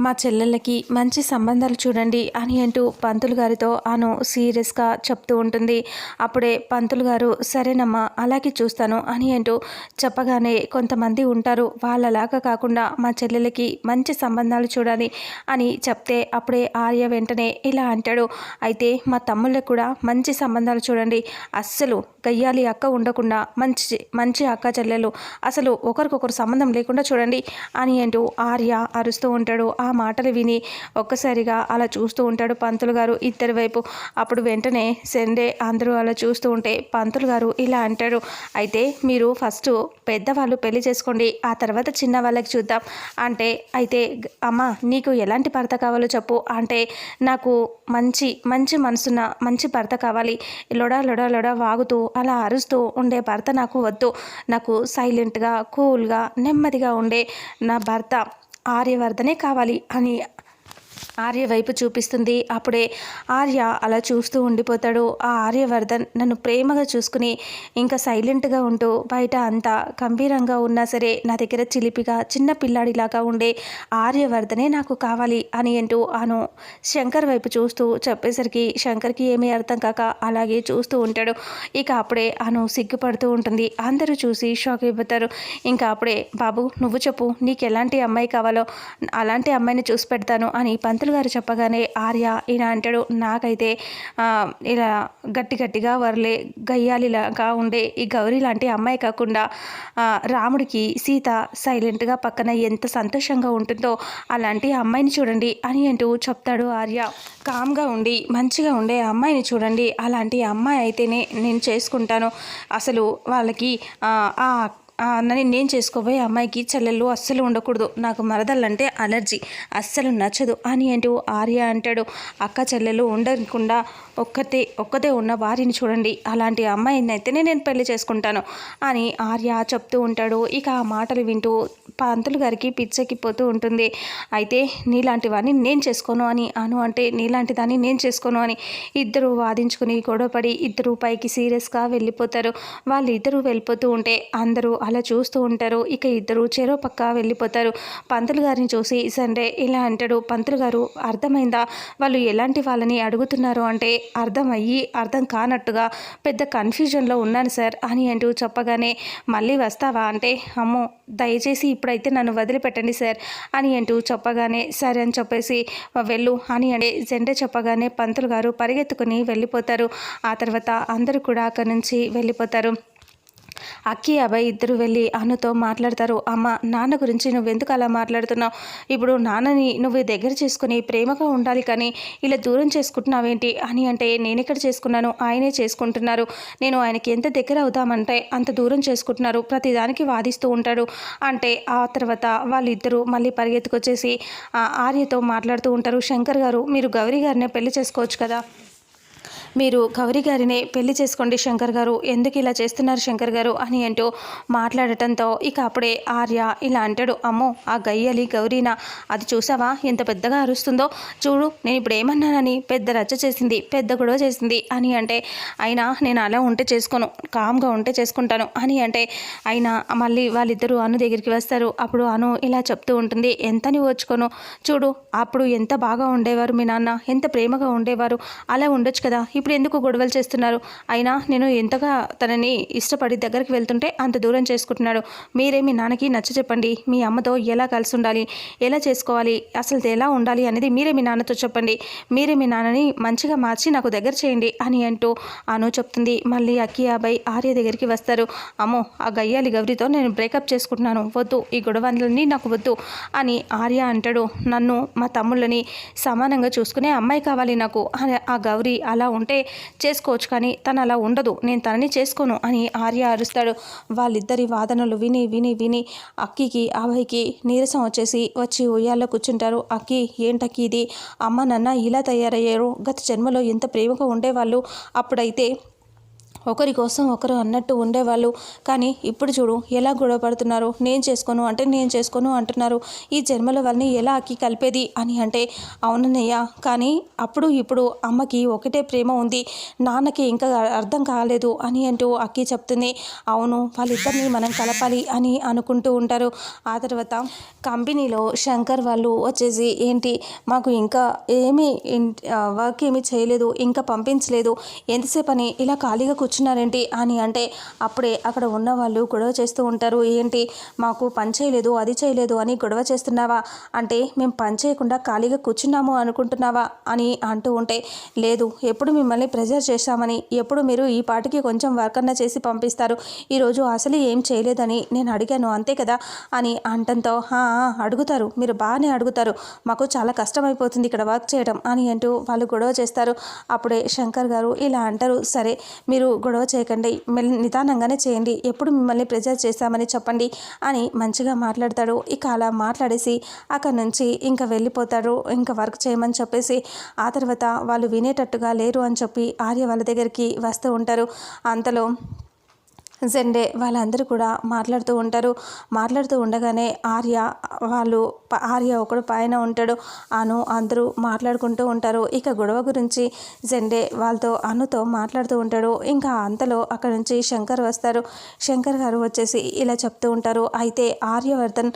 మా చెల్లెళ్ళకి మంచి సంబంధాలు చూడండి అని అంటూ పంతులు గారితో అను సీరియస్గా చెప్తూ ఉంటుంది. అప్పుడే పంతులు గారు సరేనమ్మా అలాగే చూస్తాను అని అంటూ చెప్పగానే కొంతమంది ఉంటారు. వాళ్ళలాగా కాకుండా మా చెల్లెలకి మంచి సంబంధాలు చూడాలి అని చెప్తే అప్పుడే ఆర్య వెంటనే ఇలా అంటాడు. అయితే మా తమ్ముళ్ళకి కూడా మంచి సంబంధాలు చూడండి. అస్సలు గయ్యాలి అక్క ఉండకుండా మంచి మంచి అక్క చెల్లెలు అసలు ఒకరికొకరు సంబంధం లేకుండా చూడండి అని అంటూ ఆర్య అరుస్తూ ఉంటాడు. ఆ మాటలు విని ఒక్కసారిగా అలా చూస్తూ ఉంటాడు పంతులు గారు ఇద్దరి వైపు. అప్పుడు వెంటనే సెండే అందరూ అలా చూస్తూ ఉంటే పంతులు గారు ఇలా అంటారు అయితే మీరు ఫస్ట్ పెద్దవాళ్ళు పెళ్ళి చేసుకోండి ఆ తర్వాత చిన్న వాళ్ళకి చూద్దాం. అంటే అయితే అమ్మ నీకు ఎలాంటి భర్త కావాలో చెప్పు. అంటే నాకు మంచి మంచి మనసున్న మంచి భర్త కావాలి. లొడ లొడ లొడా వాగుతూ అలా అరుస్తూ ఉండే భర్త నాకు వద్దు. నాకు సైలెంట్గా కూల్గా నెమ్మదిగా ఉండే నా భర్త. ఆర్యవర్ధనే కావాలి అని ఆర్య వైపు చూపిస్తుంది. అప్పుడే ఆర్య అలా చూస్తూ ఉండిపోతాడు. ఆ ఆర్యవర్ధన్ నన్ను ప్రేమగా చూసుకుని ఇంకా సైలెంట్గా ఉంటూ బయట అంతా గంభీరంగా ఉన్నా సరే నా దగ్గర చిలిపిగా చిన్న పిల్లాడిలాగా ఉండే ఆర్యవర్ధనే నాకు కావాలి అని అంటూ అను శంకర్ వైపు చూస్తూ చెప్పేసరికి శంకర్కి ఏమీ అర్థం కాక అలాగే చూస్తూ ఉంటాడు. ఇక అప్పుడే అను సిగ్గుపడుతూ ఉంటుంది. అందరూ చూసి షాక్ అయిపోతారు. ఇంకా అప్పుడే బాబు నువ్వు చెప్పు. నీకు ఎలాంటి అమ్మాయి కావాలో అలాంటి అమ్మాయిని చూసి పెడతాను అని పంతులు గారు చెప్పగానే ఆర్య ఈయన అంటాడు నాకైతే ఇలా గట్టి గట్టిగా వర్లే గయ్యాలిలాగా ఉండే ఈ గౌరీ లాంటి అమ్మాయి కాకుండా రాముడికి సీత సైలెంట్గా పక్కన ఎంత సంతోషంగా ఉంటుందో అలాంటి అమ్మాయిని చూడండి అని అంటూ చెప్తాడు ఆర్య. కామ్గా ఉండి మంచిగా ఉండే అమ్మాయిని చూడండి అలాంటి అమ్మాయి అయితేనే నేను చేసుకుంటాను. అసలు వాళ్ళకి ఆ, ఆ అన్నని నేను చేసుకోబోయే అమ్మాయికి చెల్లెళ్ళు అస్సలు ఉండకూడదు. నాకు మరదళ్ళంటే అలర్జీ. అస్సలు నచ్చదు అని అంటూ ఆర్య అంటాడు. అక్క చెల్లెలు ఉండకుండా ఒక్కతే ఒక్కతే ఉన్న వారిని చూడండి. అలాంటి అమ్మాయిని అయితేనే నేను పెళ్ళి చేసుకుంటాను అని ఆర్య చెప్తూ ఉంటాడు. ఇక ఆ మాటలు వింటూ పంతులు గారికి పిచ్చెక్కిపోతూ ఉంటుంది. అయితే నీలాంటి వాడిని నేను చేసుకోను అని అను అంటే నీలాంటి దాన్ని నేను చేసుకోను అని ఇద్దరు వాదించుకుని గొడవపడి ఇద్దరు పైకి సీరియస్గా వెళ్ళిపోతారు. వాళ్ళు ఇద్దరు వెళ్ళిపోతూ ఉంటే అందరూ అలా చూస్తూ ఉంటారు. ఇక ఇద్దరు చెరో పక్క వెళ్ళిపోతారు. పంతులు గారిని చూసి సండే ఇలా అంటాడు. పంతులు గారు అర్థమైందా? వాళ్ళు ఎలాంటి వాళ్ళని అడుగుతున్నారు అంటే అర్థమయ్యి అర్థం కానట్టుగా పెద్ద కన్ఫ్యూజన్లో ఉన్నాను సార్ అని అంటూ చెప్పగానే మళ్ళీ వస్తావా? అంటే అమ్మో దయచేసి ఇప్పుడు ఇప్పుడైతే నన్ను వదిలిపెట్టండి సార్. అని అంటూ చెప్పగానే సరే అని చెప్పేసి వెళ్ళు అని అంటే జెండే చెప్పగానే పంతులు గారు పరిగెత్తుకుని వెళ్ళిపోతారు. ఆ తర్వాత అందరూ కూడా అక్కడి నుంచి వెళ్ళిపోతారు. అక్కి అబ్బాయి ఇద్దరు వెళ్ళి అన్నతో మాట్లాడతారు. అమ్మ నాన్న గురించి నువ్వెందుకు అలా మాట్లాడుతున్నావు? ఇప్పుడు నాన్నని నువ్వు దగ్గర చేసుకుని ప్రేమగా ఉండాలి కానీ ఇలా దూరం చేసుకుంటున్నావేంటి? అని అంటే నేను ఇక్కడ చేసుకున్నాను? ఆయనే చేసుకుంటున్నారు. నేను ఆయనకి ఎంత దగ్గర అవుదామంటే అంత దూరం చేసుకుంటున్నారు. ప్రతిదానికి వాదిస్తూ ఉంటాడు. అంటే ఆ తర్వాత వాళ్ళిద్దరూ మళ్ళీ పరిగెత్తుకొచ్చేసి ఆ ఆర్యతో మాట్లాడుతూ ఉంటారు. శంకర్ గారు మీరు గౌరీ గారినే పెళ్ళి చేసుకోవచ్చు కదా? మీరు గౌరీ గారినే పెళ్ళి చేసుకోండి శంకర్ గారు. ఎందుకు ఇలా చేస్తున్నారు శంకర్ గారు అని అంటూ మాట్లాడటంతో ఇక అప్పుడే ఆర్య ఇలా అంటాడు అమ్మో ఆ గయ్యలి గౌరీనా అది చూసావా? ఎంత పెద్దగా అరుస్తుందో. చూడు నేను ఇప్పుడు ఏమన్నానని పెద్ద రచ్చ చేసింది పెద్ద గొడవ చేసింది అని అంటే అయినా నేను అలా ఉంటే చేసుకోను కామ్గా ఉంటే చేసుకుంటాను అని అంటే అయినా మళ్ళీ వాళ్ళిద్దరూ అను దగ్గరికి వస్తారు. అప్పుడు అను ఇలా చెప్తూ ఉంటుంది ఎంత నువ్వు చూడు అప్పుడు ఎంత బాగా ఉండేవారు మీ నాన్న ఎంత ప్రేమగా ఉండేవారు. అలా ఉండొచ్చు కదా ఇప్పుడు ఎందుకు గొడవలు చేస్తున్నారు? అయినా నేను ఎంతగా తనని ఇష్టపడి దగ్గరికి వెళ్తుంటే అంత దూరం చేసుకుంటున్నాడు. మీరే మీ నాన్నకి నచ్చ చెప్పండి. మీ అమ్మతో ఎలా కలిసి ఉండాలి? ఎలా చేసుకోవాలి? అసలు ఎలా ఉండాలి అనేది మీరే మీ నాన్నతో చెప్పండి. మీరే మీ నాన్నని మంచిగా మార్చి నాకు దగ్గర చేయండి అని అంటూ అను చెప్తుంది. మళ్ళీ అక్కి అబ్బాయి ఆర్య దగ్గరికి వస్తారు. అమ్మో ఆ గయ్యాలి గౌరితో నేను బ్రేకప్ చేసుకుంటున్నాను. వద్దు ఈ గొడవలన్నీ నాకు వద్దు అని ఆర్య అంటాడు. నన్ను మా తమ్ముళ్ళని సమానంగా చూసుకునే అమ్మాయి కావాలి నాకు అని ఆ గౌరీ అలా అంటే చేసుకోవచ్చు కానీ తను అలా ఉండదు. నేను తనని చేసుకోను అని ఆర్య అరుస్తాడు. వాళ్ళిద్దరి వాదనలు విని విని విని అక్కికి అభయ్కి నీరసం వచ్చేసి వచ్చి ఉయ్యాల్లో కూర్చుంటారు. అక్కి ఏంటక్కి ఇది? అమ్మ నాన్న ఇలా తయారయ్యారు. గత జన్మలో ఎంత ప్రేమగా ఉండేవాళ్ళు. అప్పుడైతే ఒకరి కోసం ఒకరు అన్నట్టు ఉండేవాళ్ళు. కానీ ఇప్పుడు చూడు ఎలా గొడవ పడుతున్నారు? నేను చేసుకోను అంటే నేను చేసుకోను అంటున్నారు. ఈ జన్మల వాళ్ళని ఎలా అక్కి కలిపేది అని అంటే అవునన్నయ్య కానీ అప్పుడు ఇప్పుడు అమ్మకి ఒకటే ప్రేమ ఉంది. నాన్నకి ఇంకా అర్థం కాలేదు అని అంటూ అక్కి చెప్తుంది. అవును వాళ్ళిద్దరిని మనం కలపాలి అని అనుకుంటూ ఉంటారు. ఆ తర్వాత కంపెనీలో శంకర్ వాళ్ళు వచ్చేసి ఏంటి మాకు ఇంకా ఏమీ వర్క్ ఏమీ చేయలేదు ఇంకా పంపించలేదు ఎంతసేపు అని ఇలా ఖాళీగా వచ్చినారేంటి అని అంటే అప్పుడే అక్కడ ఉన్న వాళ్ళు గొడవ చేస్తూ ఉంటారు. ఏంటి? మాకు పని చేయలేదు అది చేయలేదు అని గొడవ చేస్తున్నావా? అంటే మేము పని చేయకుండా ఖాళీగా కూర్చున్నాము అనుకుంటున్నావా? అని అంటూ ఉంటే లేదు ఎప్పుడు మిమ్మల్ని ప్రెజర్ చేశామని ఎప్పుడు మీరు ఈ పాటికి కొంచెం వర్క్ అన్న చేసి పంపిస్తారు. ఈరోజు అసలు ఏం చేయలేదని నేను అడిగాను అంతే కదా? అని అంటంతో అడుగుతారు మీరు బాగానే అడుగుతారు మాకు చాలా కష్టమైపోతుంది ఇక్కడ వర్క్ చేయడం అని అంటూ వాళ్ళు గొడవ చేస్తారు. అప్పుడే శంకర్ గారు ఇలా అంటారు సరే మీరు గొడవ చేయకండి. నిదానంగానే చేయండి. ఎప్పుడు మిమ్మల్ని ప్రెజర్ చేశామని చెప్పండి అని మంచిగా మాట్లాడతాడు. ఇక అలా మాట్లాడేసి అక్కడ నుంచి ఇంకా వెళ్ళిపోతారు ఇంకా వర్క్ చేయమని చెప్పేసి ఆ తర్వాత వాళ్ళు వినేటట్టుగా లేరు అని చెప్పి ఆర్య వాళ్ళ దగ్గరికి వస్తూ ఉంటారు. అంతలో జెండే వాళ్ళందరూ కూడా మాట్లాడుతూ ఉంటారు. మాట్లాడుతూ ఉండగానే ఆర్య వాళ్ళు ఆర్య ఒకడు పైన ఉంటాడు. అను అందరూ మాట్లాడుకుంటూ ఉంటారు. ఇక గొడవ గురించి జెండే వాళ్ళతో అనుతో మాట్లాడుతూ ఉంటాడు. ఇంకా అంతలో అక్కడ నుంచి శంకర్ వస్తారు. శంకర్ గారు వచ్చేసి ఇలా చెప్తూ ఉంటారు. అయితే ఆర్యవర్ధన్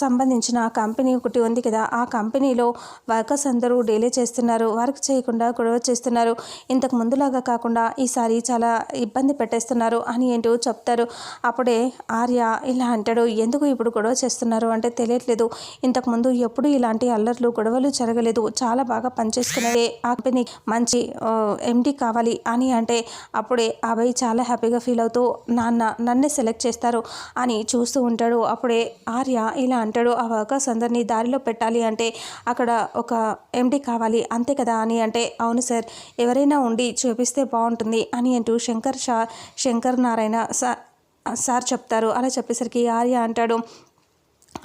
సంబంధించిన కంపెనీ ఒకటి ఉంది కదా ఆ కంపెనీలో వర్కర్స్ అందరూ డీలే చేస్తున్నారు. వర్క్ చేయకుండా గొడవ చేస్తున్నారు. ఇంతకు ముందులాగా కాకుండా ఈసారి చాలా ఇబ్బంది పెట్టేస్తున్నారు. అని ఏంటో చెప్తారు. అప్పుడే ఆర్య ఇలా అంటాడు ఎందుకు ఇప్పుడు గొడవ చేస్తున్నారు? అంటే తెలియట్లేదు. ఇంతకుముందు ఎప్పుడు ఇలాంటి అల్లర్లు గొడవలు జరగలేదు. చాలా బాగా పనిచేసుకునే ఆ కంపెనీ. మంచి ఎండి కావాలి అని అంటే అప్పుడే అభయ్ చాలా హ్యాపీగా ఫీల్ అవుతూ నాన్న నన్నే సెలెక్ట్ చేస్తారు అని చూస్తూ ఉంటాడు. అప్పుడే ఆర్య ఇలా అంటాడు ఆ వర్కర్స్ అందరినీ దారిలో పెట్టాలి అంటే అక్కడ ఒక ఎండి కావాలి అంతే కదా? అని అంటే అవును సార్ ఎవరైనా ఉండి చూపిస్తే బాగుంటుంది అని అంటూ శంకర్ షా శంకర్ శంకర్ నారాయణ సార్ సార్ చెప్తారు. అలా చెప్పేసరికి ఆర్య అంటాడు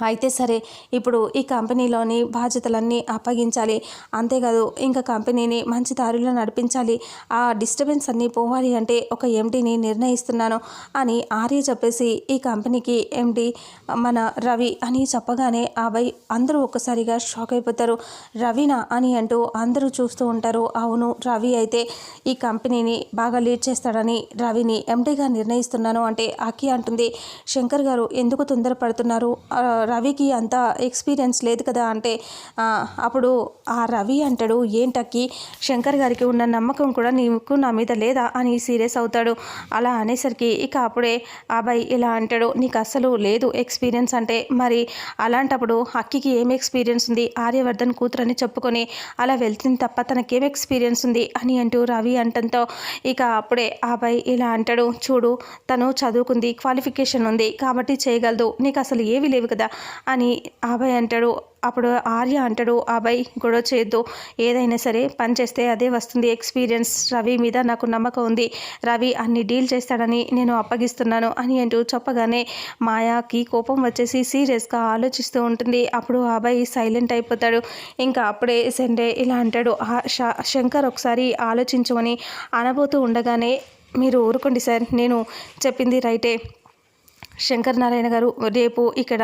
అయితే సరే ఇప్పుడు ఈ కంపెనీలోని బాధ్యతలన్నీ అప్పగించాలి. అంతేకాదు ఇంకా కంపెనీని మంచి దారిలో నడిపించాలి. ఆ డిస్టర్బెన్స్ అన్నీ పోవాలి అంటే ఒక ఎండీని నిర్ణయిస్తున్నాను అని ఆర్య చెప్పేసి ఈ కంపెనీకి ఎండి మన రవి అని చెప్పగానే అబ్బాయి అందరూ ఒక్కసారిగా షాక్ అయిపోతారు. రవినా అని అంటూ అందరూ చూస్తూ ఉంటారు. అవును రవి అయితే ఈ కంపెనీని బాగా లీడ్ చేస్తాడని రవిని ఎండీగా నిర్ణయిస్తున్నాను అంటే అకి అంటుంది. శంకర్ గారు ఎందుకు తొందరపడుతున్నారు? రవికి అంత ఎక్స్పీరియన్స్ లేదు కదా అంటే అప్పుడు ఆ రవి అంటాడు ఏంటక్కి? శంకర్ గారికి ఉన్న నమ్మకం కూడా నీకు నా మీద లేదా? అని సీరియస్ అవుతాడు. అలా అనేసరికి ఇక అప్పుడే అబ్బాయి ఇలా అంటాడు నీకు అస్సలు లేదు ఎక్స్పీరియన్స్ అంటే మరి అలాంటప్పుడు అక్కికి ఏం ఎక్స్పీరియన్స్ ఉంది? ఆర్యవర్ధన్ కూతురని చెప్పుకొని అలా వెళ్తుంది తప్ప తనకేం ఎక్స్పీరియన్స్ ఉంది? అని అంటూ రవి అంటంతో ఇక అప్పుడే ఆ అబ్బాయి ఇలా అంటాడు చూడు తను చదువుకుంది క్వాలిఫికేషన్ ఉంది కాబట్టి చేయగలదు నీకు అసలు ఏవి లేవు కదా అని అభయ్ అంటాడు. అప్పుడు ఆర్య అంటాడు అబ్బాయి గొడవ చేయొద్దు. ఏదైనా సరే పని చేస్తే అదే వస్తుంది. ఎక్స్పీరియన్స్ రవి మీద నాకు నమ్మకం ఉంది. రవి అన్ని డీల్ చేస్తాడని నేను అప్పగిస్తున్నాను అని అంటూ చెప్పగానే మాయాకి కోపం వచ్చేసి సీరియస్గా ఆలోచిస్తూ ఉంటుంది. అప్పుడు ఆ అబ్బాయి సైలెంట్ అయిపోతాడు. ఇంకా అప్పుడే సండే ఇలా అంటాడు. "ఆ, శంకర్ ఒకసారి ఆలోచించమని అనబోతూ ఉండగానే మీరు ఊరుకోండి సార్. నేను చెప్పింది రైటే. శంకర్ నారాయణ గారు రేపు ఇక్కడ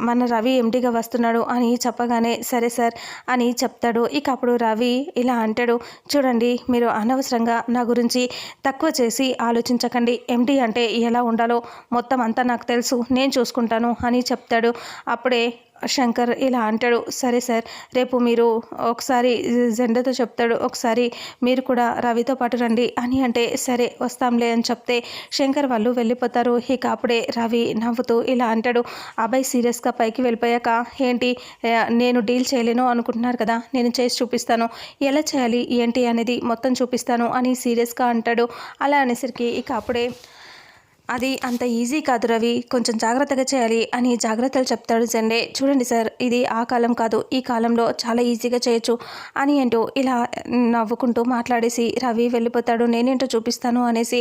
మన రవి ఎండిగా వస్తున్నాడు అని చెప్పగానే సరే సార్ అని చెప్తాడు. ఇక అప్పుడు రవి ఇలా అంటాడు చూడండి మీరు అనవసరంగా నా గురించి తక్కువ చేసి ఆలోచించకండి. ఎండి అంటే ఎలా ఉండాలో మొత్తం అంతా నాకు తెలుసు. నేను చూసుకుంటాను అని చెప్తాడు. అప్పుడే శంకర్ ఇలా అంటాడు సరే సార్ రేపు మీరు ఒకసారి జెండతో చెప్తాడు. ఒకసారి మీరు కూడా రవితో పాటు రండి. అని అంటే సరే వస్తాంలే అని చెప్తే శంకర్ వాళ్ళు వెళ్ళిపోతారు. ఇక అప్పుడే రవి నవ్వుతూ ఇలా అంటాడు అబ్బాయి సీరియస్గా పైకి వెళ్ళిపోయాక ఏంటి నేను డీల్ చేయలేను అనుకుంటున్నారు కదా నేను చేసి చూపిస్తాను. ఎలా చేయాలి ఏంటి అనేది మొత్తం చూపిస్తాను అని సీరియస్గా అంటాడు. అలా అనేసరికి ఇక అప్పుడే అది అంత ఈజీ కాదు రవి. కొంచెం జాగ్రత్తగా చేయాలి అని జాగ్రత్తలు చెప్తాడు జెండే. చూడండి సార్ ఇది ఆ కాలం కాదు ఈ కాలంలో చాలా ఈజీగా చేయొచ్చు అని అంటూ ఇలా నవ్వుకుంటూ మాట్లాడేసి రవి వెళ్ళిపోతాడు. నేనేంటో చూపిస్తాను అనేసి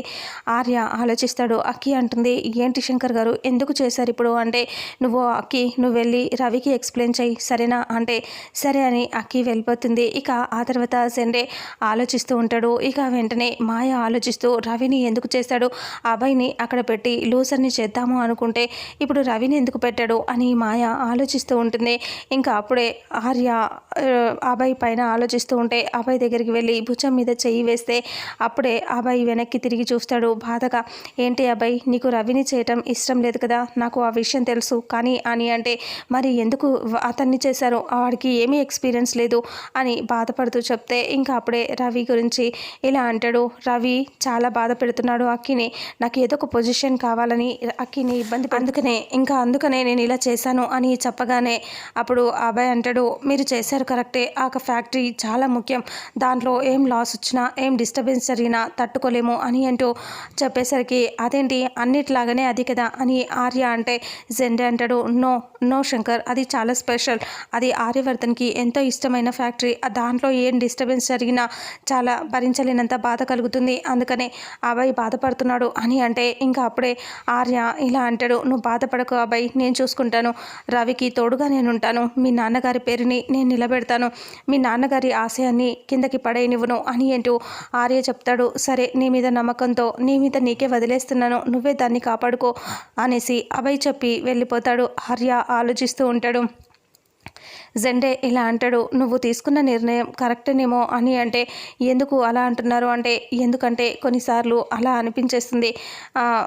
ఆర్య ఆలోచిస్తాడు. అక్కి అంటుంది ఏంటి శంకర్ గారు ఎందుకు చేశారు ఇప్పుడు? అంటే నువ్వు అక్కి నువ్వు వెళ్ళి రవికి ఎక్స్ప్లెయిన్ చేయి సరేనా? అంటే సరే అని అక్కి వెళ్ళిపోతుంది. ఇక ఆ తర్వాత జెండే ఆలోచిస్తూ ఉంటాడు. ఇక వెంటనే మాయ ఆలోచిస్తూ రవిని ఎందుకు చేశాడు అబ్బాయిని అక్కడ పెట్టి లూసర్ని చేద్దాము అనుకుంటే ఇప్పుడు రవిని ఎందుకు పెట్టాడు అని మాయ ఆలోచిస్తూ ఉంటుంది. ఇంకా అప్పుడే ఆర్య అబ్బాయి పైన ఆలోచిస్తూ ఉంటే అబ్బాయి దగ్గరికి వెళ్ళి భుజం మీద చెయ్యి వేస్తే అప్పుడే అబ్బాయి వెనక్కి తిరిగి చూస్తాడు బాధగా. ఏంటి అబ్బాయి నీకు రవిని చేయటం ఇష్టం లేదు కదా? నాకు ఆ విషయం తెలుసు. కానీ అని అంటే మరి ఎందుకు అతన్ని చేశారు? వాడికి ఏమీ ఎక్స్పీరియన్స్ లేదు అని బాధపడుతూ చెప్తే ఇంకా అప్పుడే రవి గురించి ఇలా అంటాడు. రవి చాలా బాధ పెడుతున్నాడు అక్కిని. నాకు ఏదో ఒక పొజిషన్ కావాలని అక్కిని ఇబ్బంది అందుకనే ఇంకా అందుకనే నేను ఇలా చేశాను అని చెప్పగానే అప్పుడు అబ్బాయి అంటాడు మీరు చేశారు కరెక్టే ఆ ఫ్యాక్టరీ చాలా ముఖ్యం దాంట్లో ఏం లాస్ వచ్చినా ఏం డిస్టర్బెన్స్ జరిగినా తట్టుకోలేము అని అంటూ చెప్పేసరికి అదేంటి అన్నిట్లాగానే అది కదా అని ఆర్య అంటే జెండే అంటాడు నో నో శంకర్ అది చాలా స్పెషల్ అది ఆర్యవర్ధన్కి ఎంతో ఇష్టమైన ఫ్యాక్టరీ దాంట్లో ఏం డిస్టర్బెన్స్ జరిగినా చాలా భరించలేనంత బాధ కలుగుతుంది అందుకనే అబ్బాయి బాధపడుతున్నాడు అని అంటే ఇంకా అప్పుడే ఆర్య ఇలా అంటాడు నువ్వు బాధపడకు అబ్బాయి నేను చూసుకుంటాను. రవికి తోడుగా నేను ఉంటాను మీ నాన్నగారి పేరుని నేను నిలబెడతాను. మీ నాన్నగారి ఆశయాన్ని కిందకి పడేయనివ్వను అని అంటూ ఆర్య చెప్తాడు. సరే నీ మీద నమ్మకంతో నీ మీద నీకే వదిలేస్తున్నాను. నువ్వే దాన్ని కాపాడుకో అనేసి అభయ్ చెప్పి వెళ్ళిపోతాడు. ఆర్య ఆలోచిస్తూ ఉంటాడు. జెండే ఇలా అంటాడు నువ్వు తీసుకున్న నిర్ణయం కరెక్టేనేమో అని అంటే ఎందుకు అలా అంటున్నారు? అంటే ఎందుకంటే కొన్నిసార్లు అలా అనిపించేస్తుంది.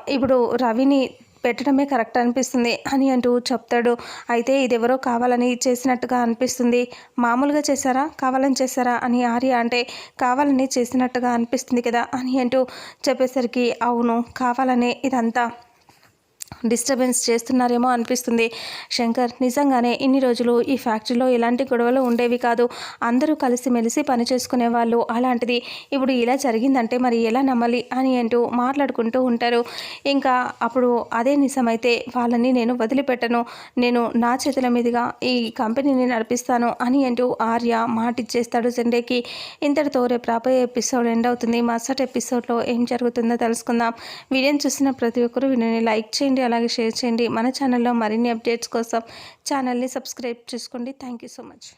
ఇప్పుడు రవిని పెట్టడమే కరెక్ట్ అనిపిస్తుంది అని అంటూ చెప్తాడు. అయితే ఇది ఎవరో కావాలని చేసినట్టుగా అనిపిస్తుంది. మామూలుగా చేశారా? కావాలని చేశారా? అని ఆర్య అంటే కావాలని చేసినట్టుగా అనిపిస్తుంది కదా అని అంటూ చెప్పేసరికి అవును కావాలనే ఇదంతా డిస్టర్బెన్స్ చేస్తున్నారేమో అనిపిస్తుంది. శంకర్ నిజంగానే ఇన్ని రోజులు ఈ ఫ్యాక్టరీలో ఎలాంటి గొడవలు ఉండేవి కాదు. అందరూ కలిసిమెలిసి పని చేసుకునే వాళ్ళు అలాంటిది. ఇప్పుడు ఇలా జరిగిందంటే మరి ఎలా నమ్మాలి అని అంటూ మాట్లాడుకుంటూ ఉంటారు. ఇంకా అప్పుడు అదే నిజమైతే వాళ్ళని నేను వదిలిపెట్టను. నేను నా చేతుల మీదుగా ఈ కంపెనీని నడిపిస్తాను అని అంటూ ఆర్య మాటిచ్చేస్తాడు జెండేకి. ఇంతటితో రేపు రాబోయే ఎపిసోడ్ ఎండ్ అవుతుంది. మరుసటి ఎపిసోడ్లో ఏం జరుగుతుందో తెలుసుకుందాం. వీడియోని చూసిన ప్రతి ఒక్కరూ వీడియోని లైక్ చేయండి అలాగే షేర్ చేయండి. మన ఛానల్లో మరిన్ని అప్డేట్స్ కోసం ఛానల్ని సబ్స్క్రైబ్ చేసుకోండి. Thank you so much